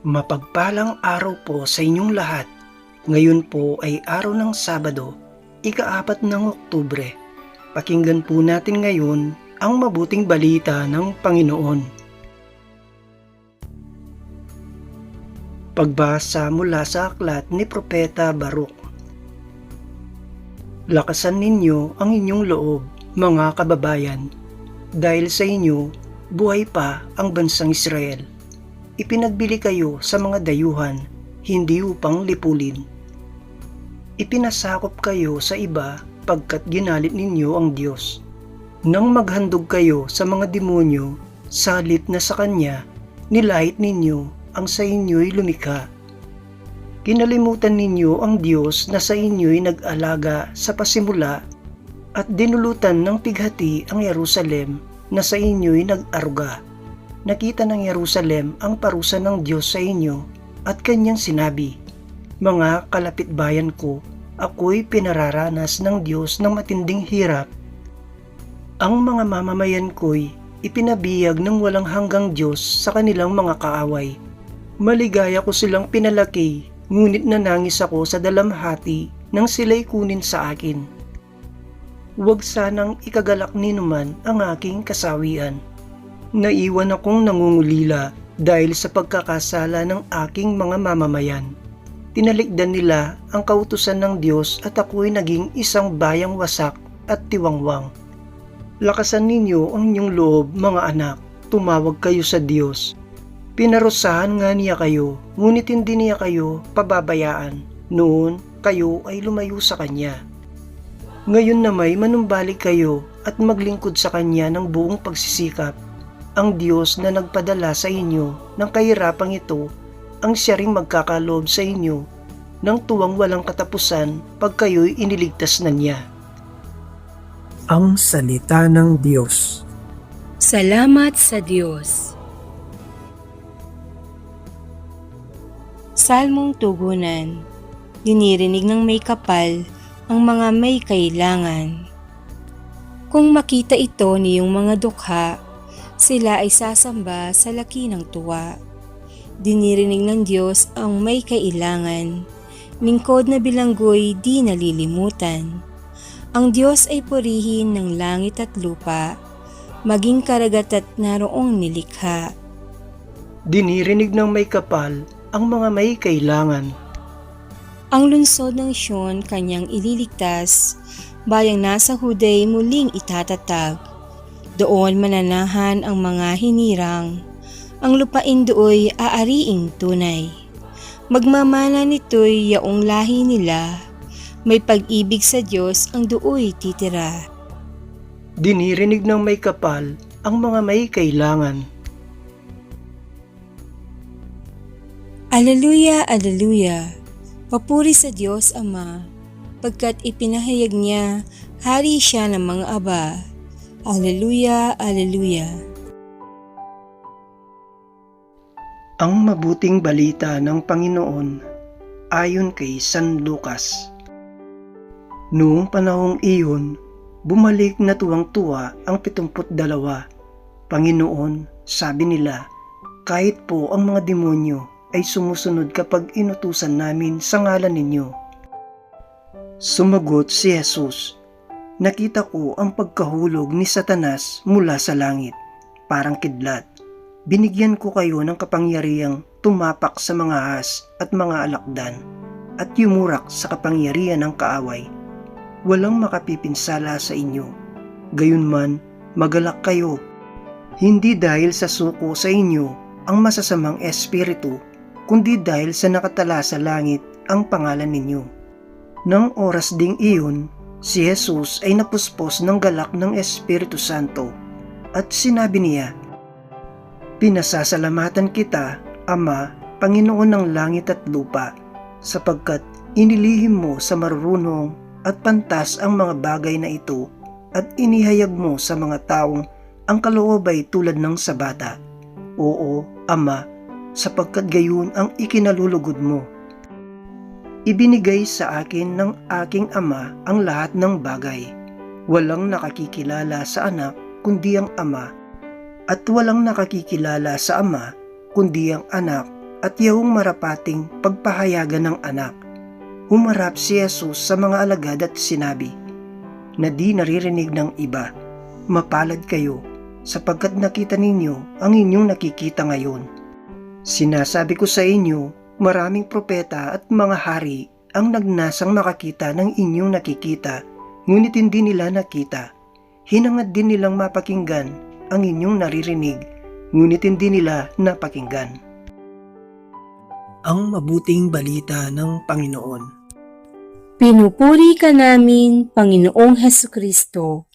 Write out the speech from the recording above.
Mapagpalang araw po sa inyong lahat. Ngayon po ay araw ng Sabado, ika-apat ng Oktubre. Pakinggan po natin ngayon ang mabuting balita ng Panginoon. Pagbasa mula sa aklat ni Propeta Baruk. Lakasan ninyo ang inyong loob, mga kababayan, dahil sa inyo buhay pa ang bansang Israel ipinagbili kayo sa mga dayuhan, hindi upang lipulin. Ipinasakop kayo sa iba pagkat ginalit ninyo ang Diyos. Nang maghandog kayo sa mga demonyo, salit na sa Kanya, nilait ninyo ang sa inyo'y lumikha. Kinalimutan ninyo ang Diyos na sa inyo'y nag-alaga sa pasimula at dinulutan ng pighati ang Jerusalem na sa inyo'y nag-aruga nakita ng Jerusalem ang parusa ng Diyos sa inyo at kanyang sinabi, Mga kalapit bayan ko, ako'y pinararanas ng Diyos ng matinding hirap. Ang mga mamamayan ko'y ipinabiyag ng walang hanggang Diyos sa kanilang mga kaaway. Maligaya ko silang pinalaki, ngunit nanangis ako sa dalamhati nang sila'y kunin sa akin. Huwag sanang ikagalak ni naman ang aking kasawian naiwan akong nangungulila dahil sa pagkakasala ng aking mga mamamayan. Tinalikdan nila ang kautusan ng Diyos at ako'y naging isang bayang wasak at tiwangwang. Lakasan ninyo ang inyong loob mga anak, tumawag kayo sa Diyos. Pinarusahan nga niya kayo, ngunit hindi niya kayo pababayaan. Noon, kayo ay lumayo sa Kanya. Ngayon na may manumbalik kayo at maglingkod sa Kanya ng buong pagsisikap ang Diyos na nagpadala sa inyo ng kahirapang ito ang siya ring magkakaloob sa inyo ng tuwang walang katapusan pag kayo'y iniligtas na niya. Ang Salita ng Diyos Salamat sa Diyos. Salmong Tugunan Dinirinig ng may kapal ang mga may kailangan. Kung makita ito niyong mga dukha, sila ay sasamba sa laki ng tuwa. Dinirinig ng Diyos ang may kailangan, lingkod na bilanggoy di nalilimutan. Ang Diyos ay purihin ng langit at lupa, maging karagat at naroong nilikha. Dinirinig ng may kapal ang mga may kailangan. Ang lungsod ng Sion kanyang ililigtas, bayang nasa huday muling itatatag doon mananahan ang mga hinirang. Ang lupain dooy aariing tunay. Magmamana nito'y yaong lahi nila. May pag-ibig sa Diyos ang dooy titira. Dinirinig ng may kapal ang mga may kailangan. Aleluya, aleluya. Papuri sa Diyos Ama, pagkat ipinahayag niya, hari siya ng mga aba Aleluya, Aleluya. Ang mabuting balita ng Panginoon ayon kay San Lucas. Noong panahong iyon, bumalik na tuwang-tuwa ang pitumput dalawa. Panginoon, sabi nila, kahit po ang mga demonyo ay sumusunod kapag inutusan namin sa ngalan ninyo. Sumagot si Jesus, nakita ko ang pagkahulog ni Satanas mula sa langit, parang kidlat. Binigyan ko kayo ng kapangyarihang tumapak sa mga has at mga alakdan at yumurak sa kapangyarihan ng kaaway. Walang makapipinsala sa inyo. Gayunman, magalak kayo. Hindi dahil sa suko sa inyo ang masasamang espiritu, kundi dahil sa nakatala sa langit ang pangalan ninyo. Nang oras ding iyon, Si Jesus ay napuspos ng galak ng Espiritu Santo at sinabi niya, Pinasasalamatan kita, Ama, Panginoon ng langit at lupa, sapagkat inilihim mo sa marurunong at pantas ang mga bagay na ito at inihayag mo sa mga taong ang kaloob ay tulad ng sa bata. Oo, Ama, sapagkat gayon ang ikinalulugod mo Ibinigay sa akin ng aking ama ang lahat ng bagay. Walang nakakikilala sa anak kundi ang ama at walang nakakikilala sa ama kundi ang anak at yahong marapating pagpahayagan ng anak. Humarap si Jesus sa mga alagad at sinabi, na di naririnig ng iba, mapalad kayo sapagkat nakita ninyo ang inyong nakikita ngayon. Sinasabi ko sa inyo, maraming propeta at mga hari ang nagnasang makakita ng inyong nakikita, ngunit hindi nila nakita. Hinangad din nilang mapakinggan ang inyong naririnig, ngunit hindi nila napakinggan. Ang mabuting balita ng Panginoon. Pinupuri ka namin, Panginoong Heso Kristo.